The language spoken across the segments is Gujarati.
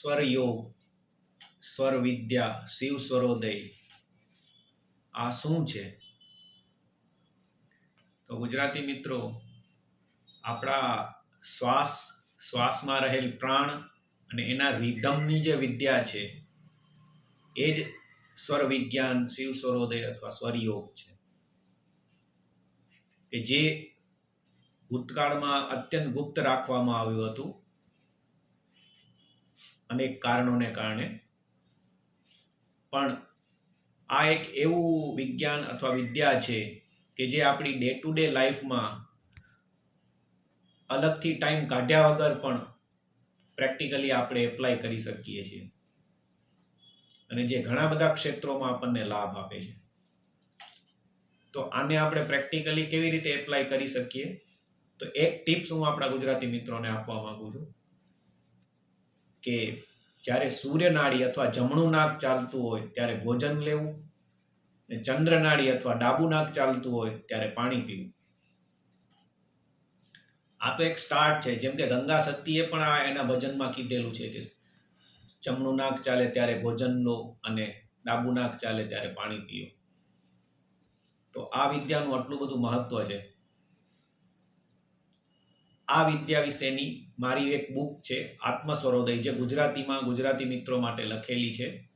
સ્વરયોગ સ્વર વિદ્યા શિવ સ્વરોદય, આ શું છે? તો ગુજરાતી મિત્રો, આપણા શ્વાસ, શ્વાસમાં રહેલ પ્રાણ અને એના રિધમની જે વિદ્યા છે, એ જ સ્વર વિજ્ઞાન શિવ સ્વરોદય અથવા સ્વરયોગ છે. કે જે ભૂતકાળમાં અત્યંત ગુપ્ત રાખવામાં આવ્યું હતું અનેક કારણોને કારણે. પણ આ એક એવું વિજ્ઞાન અથવા વિદ્યા છે કે જે આપણી ડે ટુ ડે લાઈફમાં અલગથી ટાઈમ કાઢ્યા વગર પણ પ્રેક્ટિકલી આપણે એપ્લાય કરી શકીએ છીએ. અને જે ઘણા બધા ક્ષેત્રોમાં આપણને લાભ આપે છે. તો આને આપણે પ્રેક્ટિકલી કેવી રીતે એપ્લાય કરી શકીએ? તો એક ટિપ્સ હું આપણા ગુજરાતી મિત્રોને આપવા માંગુ છું. કે જ્યારે સૂર્યનાળી અથવા જમણું નાક ચાલતું હોય ત્યારે ભોજન લેવું ચંદ્રનાળી અથવા ડાબુ નાક ચાલતું હોય ત્યારે પાણી પીવું. આ તો એક સ્ટાર્ટ છે. જેમ કે ગંગા સતીએ પણ આ એના ભજનમાં કીધેલું છે કે જમણું નાક ચાલે ત્યારે ભોજન લો અને ડાબુ નાક ચાલે ત્યારે પાણી પીઓ. તો આ વિદ્યાનું આટલું બધું મહત્વ છે. આ વિદ્યા વિશેની મારી એક બુક છે, આત્મસ્વરોદય, જે ગુજરાતીમાં ગુજરાતી મિત્રો માટે લખેલી છે,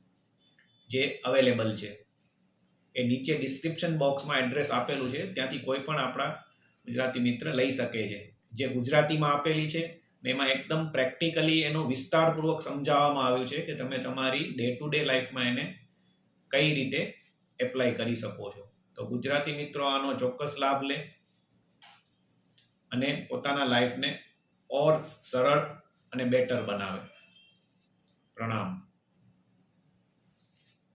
જે અવેલેબલ છે. એ નીચે ડિસ્ક્રિપ્શન બોક્સમાં એડ્રેસ આપેલું છે, ત્યાંથી કોઈ પણ આપણા ગુજરાતી મિત્ર લઈ શકે છે. જે ગુજરાતીમાં આપેલી છે, ને એમાં એકદમ પ્રેક્ટિકલી એનું વિસ્તારપૂર્વક સમજાવવામાં આવ્યું છે કે તમે તમારી ડે ટુ ડે લાઈફમાં એને કઈ રીતે એપ્લાય કરી શકો છો. તો ગુજરાતી મિત્રો આનો ચોક્કસ લાભ લે. અને પોતાના લાઈફને ઓર સરળ અને બેટર બનાવે. પ્રણામ.